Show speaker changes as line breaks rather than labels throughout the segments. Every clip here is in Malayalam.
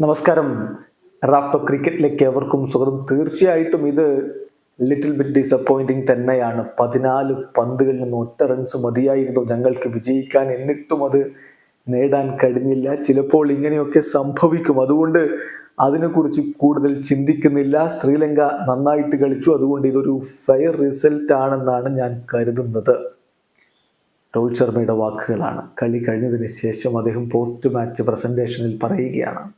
നമസ്കാരം. റാഫ്റ്റോ ക്രിക്കറ്റിലേക്ക് എവർക്കും സ്വാഗതം. തീർച്ചയായിട്ടും ഇത് ലിറ്റിൽ ബിറ്റ് ഡിസപ്പോയിന്റിങ് തന്നെയാണ്. പതിനാല് പന്തുകളിൽ നിന്ന് ഒറ്റ റൺസ് മതിയായിരുന്നു ഞങ്ങൾക്ക് വിജയിക്കാൻ. എന്നിട്ടും അത് നേടാൻ കഴിഞ്ഞില്ല. ചിലപ്പോൾ ഇങ്ങനെയൊക്കെ സംഭവിക്കും. അതുകൊണ്ട് അതിനെക്കുറിച്ച് കൂടുതൽ ചിന്തിക്കുന്നില്ല. ശ്രീലങ്ക നന്നായിട്ട് കളിച്ചു. അതുകൊണ്ട് ഇതൊരു ഫെയർ റിസൾട്ട് ആണെന്നാണ് ഞാൻ കരുതുന്നത്. രോഹിത് ശർമ്മയുടെ വാക്കുകളാണ്. കളി കഴിഞ്ഞതിന് ശേഷം അദ്ദേഹം പോസ്റ്റ് മാച്ച് പ്രസന്റേഷനിൽ പറയുകയാണ്.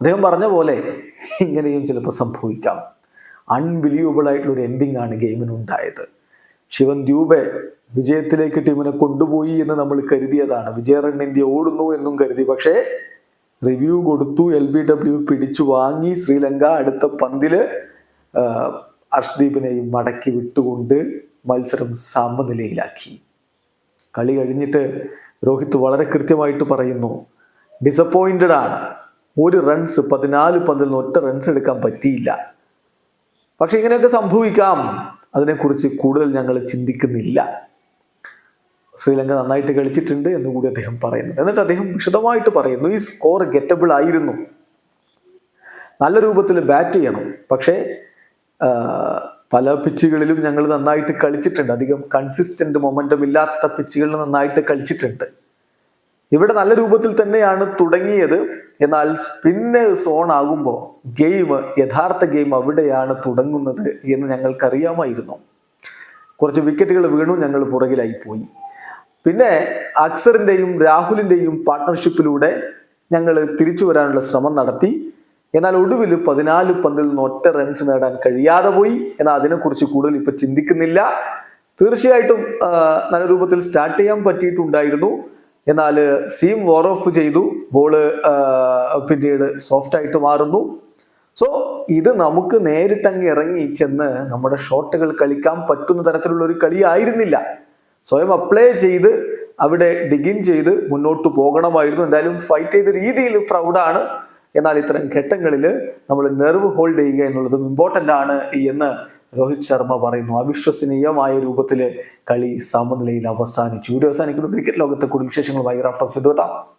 അദ്ദേഹം പറഞ്ഞ പോലെ ഇങ്ങനെയും ചിലപ്പോൾ സംഭവിക്കാം. അൺബിലീവബിൾ ആയിട്ടുള്ള ഒരു എൻഡിങ് ആണ് ഗെയിമിന് ഉണ്ടായത്. ശിവൻ ദ്യൂബെ വിജയത്തിലേക്ക് ടീമിനെ കൊണ്ടുപോയി എന്ന് നമ്മൾ കരുതിയതാണ്. വിജയ റൺ ഇന്ത്യ ഓടുന്നു എന്നും കരുതി. പക്ഷേ റിവ്യൂ കൊടുത്തു. എൽ ബി ഡബ്ല്യു പിടിച്ചു വാങ്ങി. ശ്രീലങ്ക അടുത്ത പന്തിൽ അർഷ്ദീപിനെയും മടക്കി വിട്ടുകൊണ്ട് മത്സരം സമനിലയിലാക്കി. കളി കഴിഞ്ഞിട്ട് രോഹിത് വളരെ കൃത്യമായിട്ട് പറയുന്നു ഡിസപ്പോയിന്റഡ് ആണ്. ഒരു റൺസ് പതിനാല് പന്തിൽ നിന്ന് ഒറ്റ റൺസ് എടുക്കാൻ പറ്റിയില്ല. പക്ഷെ ഇങ്ങനെയൊക്കെ സംഭവിക്കാം. അതിനെക്കുറിച്ച് കൂടുതൽ ഞങ്ങൾ ചിന്തിക്കുന്നില്ല. ശ്രീലങ്ക നന്നായിട്ട് കളിച്ചിട്ടുണ്ട് എന്ന് കൂടി അദ്ദേഹം പറയുന്നു. എന്നിട്ട് അദ്ദേഹം വിശദമായിട്ട് പറയുന്നു ഈ സ്കോർ ഗെറ്റബിൾ ആയിരുന്നു. നല്ല രൂപത്തിൽ ബാറ്റ് ചെയ്യണം. പക്ഷേ പല പിച്ചുകളിലും ഞങ്ങൾ നന്നായിട്ട് കളിച്ചിട്ടുണ്ട്. അധികം കൺസിസ്റ്റന്റ് മൊമെന്റം ഇല്ലാത്ത പിച്ചുകളിൽ നന്നായിട്ട് കളിച്ചിട്ടുണ്ട്. ഇവിടെ നല്ല രൂപത്തിൽ തന്നെയാണ് തുടങ്ങിയത്. എന്നാൽ സ്പിന്ന് സോൺ ആകുമ്പോൾ ഗെയിം യഥാർത്ഥ ഗെയിം അവിടെയാണ് തുടങ്ങുന്നത് എന്ന് ഞങ്ങൾക്കറിയാമായിരുന്നു. കുറച്ച് വിക്കറ്റുകൾ വീണു ഞങ്ങൾ പുറകിലായി പോയി. പിന്നെ അക്സറിന്റെയും രാഹുലിന്റെയും പാർട്ട്ണർഷിപ്പിലൂടെ ഞങ്ങൾ തിരിച്ചു വരാനുള്ള ശ്രമം നടത്തി. എന്നാൽ ഒടുവിൽ പതിനാല് പന്തിൽ നിന്ന് ഒറ്റ റൺസ് നേടാൻ കഴിയാതെ പോയി. എന്നാൽ അതിനെക്കുറിച്ച് കൂടുതൽ ഇപ്പൊ ചിന്തിക്കുന്നില്ല. തീർച്ചയായിട്ടും നല്ല രൂപത്തിൽ സ്റ്റാർട്ട് ചെയ്യാൻ പറ്റിയിട്ടുണ്ടായിരുന്നു. എന്നാൽ സീം വോർ ഓഫ് ചെയ്തു. ബോൾ പിന്നീട് സോഫ്റ്റ് ആയിട്ട് മാറുന്നു. സോ ഇത് നമുക്ക് നേരിട്ടങ്ങ് ഇറങ്ങി ചെന്ന് നമ്മുടെ ഷോട്ടുകൾ കളിക്കാൻ പറ്റുന്ന തരത്തിലുള്ള ഒരു കളിയായിരുന്നില്ല സ്വയം അപ്ലൈ ചെയ്ത് അവിടെ ഡിഗിൻ ചെയ്ത് മുന്നോട്ട് പോകണമായിരുന്നു. എന്തായാലും ഫൈറ്റ് ചെയ്ത രീതിയിൽ പ്രൗഡാണ് എന്നാൽ ഇത്തരം ഘട്ടങ്ങളിൽ നമ്മൾ നെർവ് ഹോൾഡ് ചെയ്യുക എന്നുള്ളതും ഇമ്പോർട്ടന്റ് ആണ് എന്ന് രോഹിത് ശർമ്മ പറയുന്നു അവിശ്വസനീയമായ രൂപത്തിൽ കളി സമനിലയിൽ അവസാനിച്ചു. വീഡിയോ അവസാനിക്കുന്നു. ക്രിക്കറ്റ് ലോകത്തെ കൂടുതൽ വിശേഷങ്ങളുമായി റാഫ്റ്റോക്സ് എത്താം.